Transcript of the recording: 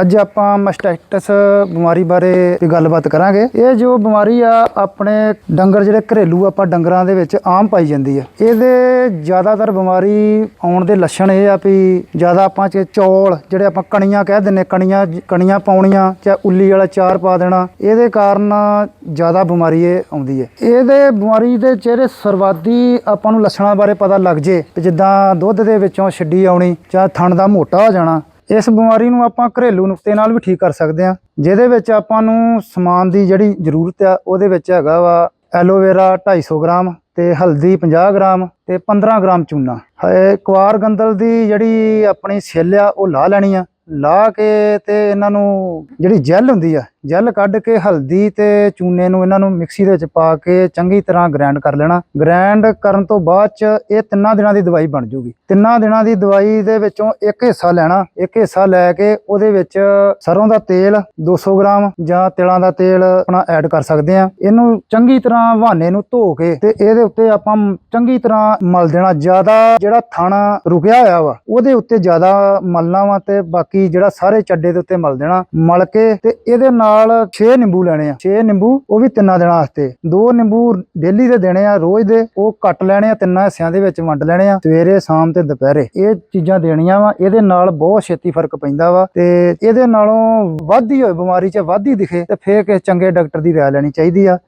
ਅੱਜ ਆਪਾਂ ਮਸਟੈਕਟਸ ਬਿਮਾਰੀ ਬਾਰੇ ਵੀ ਗੱਲਬਾਤ ਕਰਾਂਗੇ। ਇਹ ਜੋ ਬਿਮਾਰੀ ਆ, ਆਪਣੇ ਡੰਗਰ ਜਿਹੜੇ ਘਰੇਲੂ ਆਪਾਂ ਡੰਗਰਾਂ ਦੇ ਵਿੱਚ ਆਮ ਪਾਈ ਜਾਂਦੀ ਆ। ਇਹਦੇ ਜ਼ਿਆਦਾਤਰ ਬਿਮਾਰੀ ਆਉਣ ਦੇ ਲੱਛਣ ਇਹ ਆ ਵੀ ਜ਼ਿਆਦਾ ਆਪਾਂ ਚ ਚੌਲ, ਜਿਹੜੇ ਆਪਾਂ ਕਣੀਆਂ ਕਹਿ ਦਿੰਨੇ ਕਣੀਆਂ ਕਣੀਆਂ ਪਾਉਣੀਆਂ, ਜਾਂ ਉੱਲੀ ਵਾਲਾ ਚਾਰ ਪਾ ਦੇਣਾ, ਇਹਦੇ ਕਾਰਨ ਜ਼ਿਆਦਾ ਬਿਮਾਰੀ ਇਹ ਆਉਂਦੀ ਹੈ ਇਹਦੇ ਬਿਮਾਰੀ ਦੇ ਚਿਹਰੇ ਸਰਵਾਦੀ ਆਪਾਂ ਨੂੰ ਲੱਛਣਾਂ ਬਾਰੇ ਪਤਾ ਲੱਗ ਜੇ ਤੇ ਜਿੱਦਾਂ ਦੁੱਧ ਦੇ ਵਿੱਚੋਂ ਛਿੱਡੀ ਆਉਣੀ, ਜਾਂ ਥਣ ਦਾ ਮੋਟਾ ਹੋ ਜਾਣਾ ਇਸ ਬਿਮਾਰੀ ਨੂੰ ਆਪਾਂ ਘਰੇਲੂ ਨੁਕਤੇ ਨਾਲ ਵੀ ਠੀਕ ਕਰ ਸਕਦੇ ਹਾਂ। ਜਿਹਦੇ ਵਿੱਚ ਆਪਾਂ ਨੂੰ ਸਮਾਨ ਦੀ ਜਿਹੜੀ ਜ਼ਰੂਰਤ ਆ, ਉਹਦੇ ਵਿੱਚ ਹੈਗਾ ਵਾ ਐਲੋਵੇਰਾ 250 ਗ੍ਰਾਮ ਤੇ ਹਲਦੀ 50 ਗ੍ਰਾਮ ਤੇ 15 ਗ੍ਰਾਮ ਚੂਨਾ। ਇਹ ਕੁਆਰ ਗੰਦਲ ਦੀ ਜਿਹੜੀ ਆਪਣੀ ਛਿੱਲ ਆ, ਉਹ ਲਾ ਲੈਣੀ ਆ। ਲਾ ਕੇ ਤੇ ਇਹਨਾਂ ਨੂੰ ਜਿਹੜੀ ਜੈਲ ਹੁੰਦੀ ਆ ਜੈਲ ਕੱਢ ਕੇ ਹਲਦੀ ਤੇ ਚੂਨੇ ਨੂੰ ਇਹਨਾਂ ਨੂੰ ਮਿਕਸੀ ਦੇ ਵਿੱਚ ਪਾ ਕੇ ਚੰਗੀ ਤਰ੍ਹਾਂ ਗ੍ਰਾਈਂਡ ਕਰ ਲੈਣਾ। ਗ੍ਰਾਈਂਡ ਕਰਨ ਤੋਂ ਬਾਅਦ ਚ ਇਹ ਤਿੰਨਾਂ ਦਿਨਾਂ ਦੀ ਦਵਾਈ ਬਣ ਜੂਗੀ। ਤਿੰਨਾਂ ਦਿਨਾਂ ਦੀ ਦਵਾਈ ਦੇ ਵਿੱਚੋਂ ਇੱਕ ਹਿੱਸਾ ਲੈਣਾ, ਇੱਕ ਹਿੱਸਾ ਲੈ ਕੇ ਉਹਦੇ ਵਿੱਚ ਸਰੋਂ ਦਾ ਤੇਲ 200 ਗ੍ਰਾਮ ਜਾਂ ਤਿਲਾਂ ਦਾ ਤੇਲ ਆਪਣਾ ਐਡ ਕਰ ਸਕਦੇ ਆ। ਇਹਨੂੰ ਚੰਗੀ ਤਰ੍ਹਾਂ ਵਾਨੇ ਨੂੰ ਧੋ ਕੇ ਤੇ ਇਹਦੇ ਉੱਤੇ ਆਪਾਂ ਚੰਗੀ ਤਰ੍ਹਾਂ ਮਲ ਦੇਣਾ। ਜ਼ਿਆਦਾ ਜਿਹੜਾ ਥਾਣਾ ਰੁਕਿਆ ਹੋਇਆ ਵਾ, ਉਹਦੇ ਉੱਤੇ ਜ਼ਿਆਦਾ ਮਲਣਾ ਵਾ ਤੇ ਬਾਕੀ ਜਿਹੜਾ ਸਾਰੇ ਚੱਡੇ ਦੇ ਉੱਤੇ ਮਲ ਦੇਣਾ, ਮਲ ਕੇ ਤੇ ਇਹਦੇ ਨਾਲ 6 ਨਿੰਬੂ ਲੈਣੇ ਆ। 6 ਨਿੰਬੂ, ਉਹ ਵੀ ਤਿੰਨਾਂ ਦਿਨਾਂ ਵਾਸਤੇ। ਦੋ ਨਿੰਬੂ ਡੇਲੀ ਦੇ ਦੇਣੇ ਆ, ਰੋਜ਼ ਦੇ, ਉਹ ਕੱਟ ਲੈਣੇ ਆ, ਤਿੰਨਾਂ ਹਿੱਸਿਆਂ ਦੇ ਵਿੱਚ ਵੰਡ ਲੈਣੇ ਆ, ਸਵੇਰੇ, ਸ਼ਾਮ ਤੇ ਦੁਪਹਿਰੇ। ਇਹ ਚੀਜ਼ਾਂ ਦੇਣੀਆਂ ਵਾ, ਇਹਦੇ ਨਾਲ ਬਹੁਤ ਛੇਤੀ ਫ਼ਰਕ ਪੈਂਦਾ ਵਾ ਤੇ ਇਹਦੇ ਨਾਲੋਂ ਵੱਧਦੀ ਹੋਏ, ਬਿਮਾਰੀ 'ਚ ਵੱਧਦੀ ਦਿਖੇ ਤੇ ਫੇਰ ਕਿਸੇ ਚੰਗੇ ਡਾਕਟਰ ਦੀ ਰਾਏ ਲੈਣੀ ਚਾਹੀਦੀ ਆ।